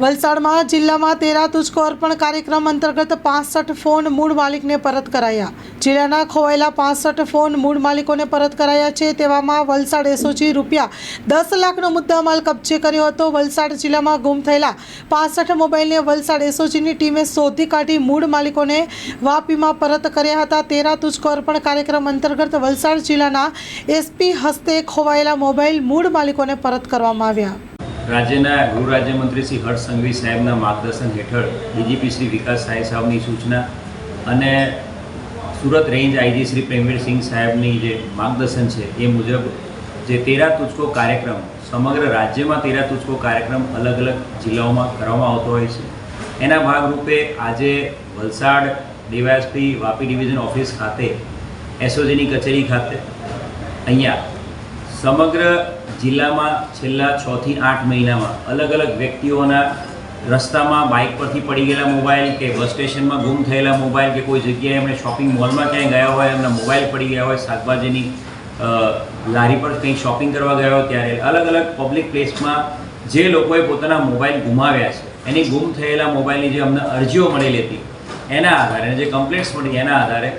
વલસાડમાં જિલ્લામાં તેરા તુચકો અર્પણ કાર્યક્રમ અંતર્ગત પાસઠ ફોન મૂળ માલિકને પરત કરાયા. જિલ્લાના ખોવાયેલા પાસઠ ફોન મૂળ માલિકોને પરત કરાયા છે તેવામાં વલસાડ એસઓજી રૂપિયા દસ લાખનો મુદ્દામાલ કબજે કર્યો હતો. વલસાડ જિલ્લામાં ગુમ થયેલા પાસઠ મોબાઈલને વલસાડ એસઓજીની ટીમે શોધી કાઢી મૂળ માલિકોને વાપીમાં પરત કર્યા હતા. તેરા તુચકો અર્પણ કાર્યક્રમ અંતર્ગત વલસાડ જિલ્લાના એસપી હસ્તે ખોવાયેલા મોબાઈલ મૂળ માલિકોને પરત કરવામાં આવ્યા. રાજ્યના ગૃહ રાજ્યમંત્રી શ્રી હર્ષ સંઘવી સાહેબના માર્ગદર્શન હેઠળ ડીજીપી શ્રી વિકાસ સાય સાહેબની સૂચના અને સુરત રેન્જ આઈજી શ્રી પ્રેમવીર સિંહ સાહેબની જે માર્ગદર્શન છે એ મુજબ જે તેરા તુચકો કાર્યક્રમ, સમગ્ર રાજ્યમાં તેરા તુચકો કાર્યક્રમ અલગ અલગ જિલ્લાઓમાં કરવામાં આવતો હોય છે. એના ભાગરૂપે આજે Valsad DYSP Vapi division office ખાતે, એસઓજીની કચેરી ખાતે, અહીંયા સમગ્ર જિલ્લામાં છેલ્લા છથી આઠ મહિનામાં અલગ અલગ વ્યક્તિઓના રસ્તામાં બાઇક પરથી પડી ગયેલા મોબાઈલ કે બસ સ્ટેશનમાં ગુમ થયેલા મોબાઈલ કે કોઈ જગ્યાએ એમણે શોપિંગ મોલમાં ક્યાંય ગયા હોય, એમના મોબાઈલ પડી ગયા હોય, શાકભાજીની લારી પર કંઈ શોપિંગ કરવા ગયા હોય ત્યારે અલગ અલગ પબ્લિક પ્લેસમાં જે લોકોએ પોતાના મોબાઈલ ગુમાવ્યા છે, એની ગુમ થયેલા મોબાઈલની જે અમને અરજીઓ મળેલી હતી, એના આધારે જે કમ્પ્લેન્ટ્સ મળી એના આધારે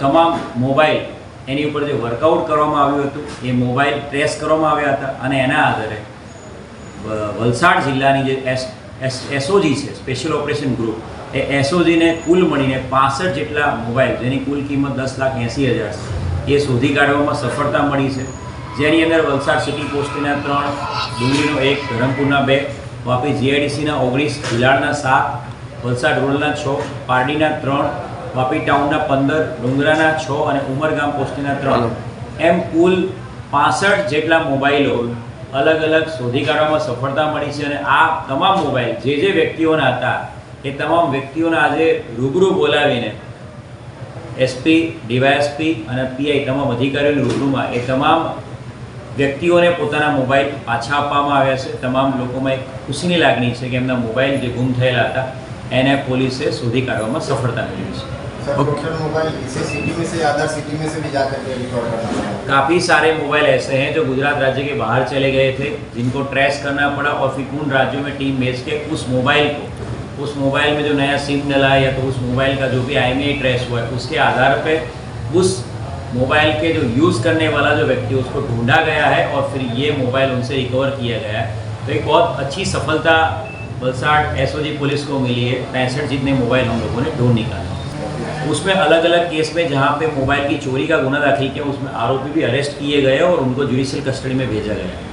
તમામ મોબાઈલ એની ઉપર જે વર્કઆઉટ કરવામાં આવ્યું હતું, એ મોબાઈલ ટ્રેસ કરવામાં આવ્યા હતા અને એના આધારે વલસાડ જિલ્લાની જે એસ એસ, એસઓજી છે સ્પેશિયલ ઓપરેશન ગ્રુપ એ એસઓજીને કુલ મળીને પાસઠ જેટલા મોબાઈલ જેની કુલ કિંમત દસ લાખ એંસી હજાર છે, એ શોધી કાઢવામાં સફળતા મળી છે. જેની અંદર વલસાડ સિટી પોસ્ટના ત્રણ ડુંગળીનો એક, ધરમપુરના બે, વાપી જીઆઈડીસીના ઓગણીસ ભિલાડના સાત, વલસાડ રોડના છ, પારડીના ત્રણ વાપી ટાઉનના પંદર ડુંગરાના છ અને ઉમરગામ પોસ્ટના ત્રણ. એમ કુલ પાસઠ જેટલા મોબાઈલો અલગ અલગ શોધી કાઢવામાં સફળતા મળી છે અને આ તમામ મોબાઈલ જે જે વ્યક્તિઓના હતા એ તમામ વ્યક્તિઓને આજે રૂબરૂ બોલાવીને એસપી ડીવાયએસપી અને પીઆઈ તમામ અધિકારીઓની રૂબરૂમાં એ તમામ વ્યક્તિઓને પોતાના મોબાઈલ પાછા આપવામાં આવ્યા છે. તમામ લોકોમાં એક ખુશીની લાગણી છે કે એમના મોબાઈલ જે ગુમ થયેલા હતા એને પોલીસે શોધી કાઢવામાં સફળતા મળી છે. सर मोबाइल इसे सिटी में से अदर सिटी में से भी जा करके रिकॉर्ड करना काफ़ी सारे मोबाइल ऐसे हैं जो गुजरात राज्य के बाहर चले गए थे जिनको ट्रेस करना पड़ा और फिर उन राज्यों में टीम भेज के उस मोबाइल को उस मोबाइल में जो नया सिम डला है या तो उस मोबाइल का जो भी आई एम ट्रेस हुआ है उसके आधार पे उस मोबाइल के जो यूज़ करने वाला जो व्यक्ति उसको ढूंढा गया है और फिर ये मोबाइल उनसे रिकवर किया गया है। तो एक बहुत अच्छी सफलता वलसाड एसओजी पुलिस को मिली है पैंसठ जितने मोबाइल हम लोगों ने ढूंढ निकाला। उसमें अलग अलग केस में जहाँ पे मोबाइल की चोरी का गुना दाखिल किया उसमें आरोपी भी अरेस्ट किए गए और उनको जुडिशियल कस्टडी में भेजा गया है